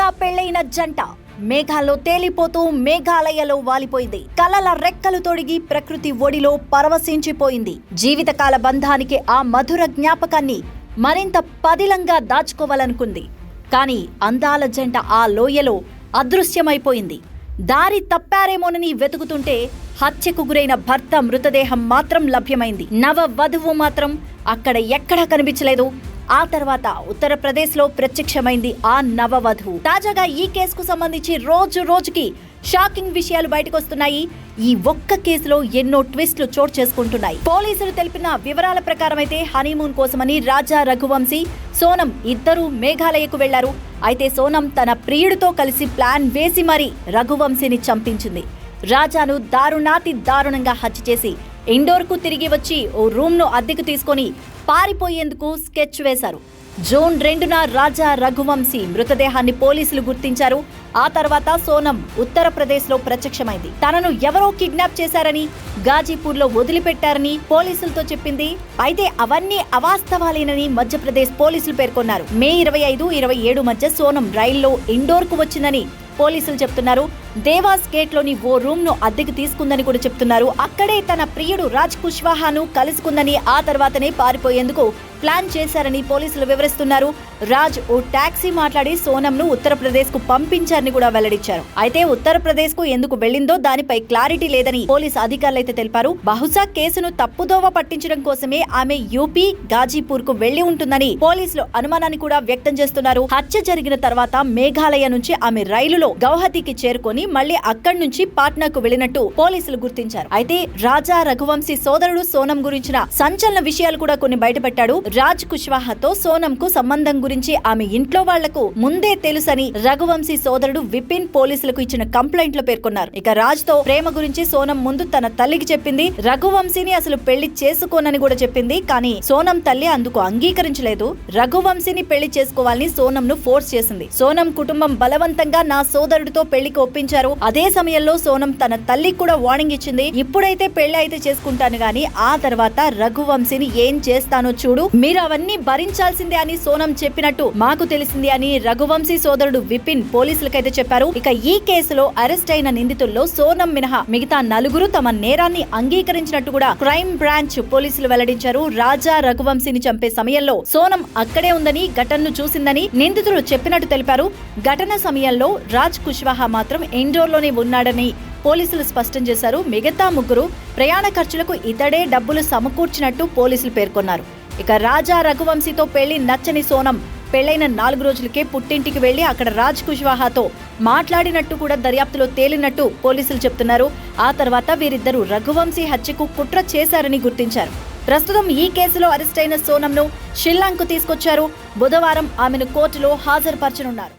తాజాగా పెళ్ళైన జంట. మేఘాల్లో తేలిపోతూ మేఘాలయలో వాలిపోయింది. కలల రెక్కలు తొడిగి ప్రకృతి ఒడిలో పరవశించిపోయింది. జీవితకాల బంధానికి ఆ మధుర జ్ఞాపకాన్ని మరింత పదిలంగా దాచుకోవాలనుకుంది. కానీ అందాల జంట ఆ లోయలో అదృశ్యమైపోయింది. దారి తప్పారేమోనని వెతుకుతుంటే హత్యకు గురైన భర్త మృతదేహం మాత్రం లభ్యమైంది. నవ వధువు మాత్రం అక్కడ ఎక్కడా కనిపించలేదు. ఆ తర్వాత ఉత్తరప్రదేశ్లో ప్రత్యక్షమైంది ఆ నవవధువు తాజాగా ఈ కేసుకు సంబంధించి రోజు రోజుకి షాకింగ్ విషయాలు బయటకు వస్తున్నాయి ఈ ఒక్క కేసులో ఎన్నో ట్విస్టులు చోటు చేసుకుంటున్నాయి. పోలీసులు తెలిపిన వివరాల ప్రకారం అయితే హనీమూన్ కోసమని రాజా రఘువంశీ సోనం ఇద్దరూ మేఘాలయకు వెళ్ళారు. అయితే సోనం తన ప్రియుడితో కలిసి ప్లాన్ వేసి మరీ రఘువంశీని చంపించింది. రాజాను దారుణాతి దారుణంగా హత్య చేసి ఇండోర్కు తిరిగి వచ్చి ఓ రూమ్ను అద్దెకు తీసుకొని పారిపోయేందుకు స్కెచ్ వేశారు. జూన్ రెండున రాజా రఘువంశీ మృతదేహాన్ని పోలీసులు గుర్తించారు. ఆ తర్వాత సోనం ఉత్తరప్రదేశ్లో ప్రత్యక్షమైంది. తనను ఎవరో కిడ్నాప్ చేశారని గాజీపూర్లో వదిలిపెట్టారని పోలీసులతో చెప్పింది. అయితే అవన్నీ అవాస్తవాలేనని మధ్యప్రదేశ్ పోలీసులు పేర్కొన్నారు. మే ఇరవై ఐదు ఇరవై ఏడు మధ్య సోనం రైల్లో ఇండోర్కు వచ్చిందని పోలీసులు చెప్తున్నారు. దేవాస్ గేట్లోని ఓ రూమ్ను అద్దెకు తీసుకుందని కూడా చెప్తున్నారు. అక్కడే తన ప్రియుడు రాజ్ కుష్వాహాను కలుసుకుందని ఆ తర్వాతనే పారిపోయేందుకు ప్లాన్ చేశారని పోలీసులు వివరిస్తున్నారు. రాజ్ ఓ టాక్సీ మాట్లాడి సోనంను ఉత్తరప్రదేశ్కు పంపించారని కూడా వెల్లడించారు. అయితే ఉత్తరప్రదేశ్కు ఎందుకు వెళ్ళిందో దానిపై క్లారిటీ లేదని పోలీస్ అధికారులు అయితే తెలిపారు. బహుశా కేసును తప్పుదోవ పట్టించడం కోసమే ఆమె యూపీ గాజీపూర్కు వెళ్ళి ఉంటుందని పోలీసులు అనుమానాన్ని కూడా వ్యక్తం చేస్తున్నారు. హత్య జరిగిన తర్వాత మేఘాలయ నుంచి ఆమె రైలులో గౌహతికి చేరుకొని మళ్ళీ అక్కడి నుంచి పాట్నాకు వెళ్ళినట్టు పోలీసులు గుర్తించారు. అయితే రాజా రఘువంశీ సోదరుడు సోనం గురించిన సంచలన విషయాలు కూడా కొన్ని బయటపెట్టాడు. రాజ్ కుష్వాహాతో సోనం కు సంబంధం గురించి ఆమె ఇంట్లో వాళ్ళకు ముందే తెలుసని రఘువంశీ సోదరుడు విపిన్ పోలీసులకు ఇచ్చిన కంప్లైంట్లో పేర్కొన్నారు. ఇక రాజ్తో ప్రేమ గురించి సోనం ముందు తన తల్లికి చెప్పింది. రఘువంశీని అసలు పెళ్ళి చేసుకోనని కూడా చెప్పింది. కానీ సోనం తల్లి అందుకు అంగీకరించలేదు. రఘువంశీని పెళ్ళి చేసుకోవాలని సోనం ను ఫోర్స్ చేసింది. సోనం కుటుంబం బలవంతంగా నా సోదరుడితో పెళ్ళికి ప్రకటించారు అదే సమయంలో సోనం తన తల్లికి కూడా వార్నింగ్ ఇచ్చింది. ఇప్పుడైతే పెళ్ళి అయితే చేసుకుంటాను గాని ఆ తర్వాత రఘువంశీని ఏం చేస్తానో చూడు. మీరు అవన్నీ భరించాల్సిందే అని సోనం చెప్పినట్టు మాకు తెలిసింది అని రఘువంశీ సోదరుడు విపిన్ పోలీసులకైతే చెప్పారు. ఇక ఈ కేసులో అరెస్ట్ అయిన నిందితుల్లో సోనం మినహా మిగతా నలుగురు తమ నేరాన్ని అంగీకరించినట్టు కూడా క్రైమ్ బ్రాంచ్ పోలీసులు వెల్లడించారు. రాజా రఘువంశీని చంపే సమయంలో సోనం అక్కడే ఉందని ఘటనను చూసిందని నిందితులు చెప్పినట్టు తెలిపారు. ఘటన సమయంలో రాజ్ కుష్వాహా మాత్రం ఇండోర్లోనే ఉన్నాడని పోలీసులు స్పష్టం చేశారు. మిగతా ముగ్గురు ప్రయాణ ఖర్చులకు ఇతడే డబ్బులు సమకూర్చినట్టు పోలీసులు పేర్కొన్నారు. ఇక రాజా రఘువంశీతో పెళ్ళి నచ్చని సోనం పెళ్ళైన నాలుగు రోజులకే పుట్టింటికి వెళ్ళి అక్కడ రాజ్ కుష్వాహాతో మాట్లాడినట్టు కూడా దర్యాప్తులో తేలినట్టు పోలీసులు చెప్తున్నారు. ఆ తర్వాత వీరిద్దరూ రఘువంశీ హత్యకు కుట్ర చేశారని గుర్తించారు. ప్రస్తుతం ఈ కేసులో అరెస్టైన సోనంను షిల్లాంగ్కు తీసుకొచ్చారు. బుధవారం ఆమెను కోర్టులో హాజరుపరచనున్నారు.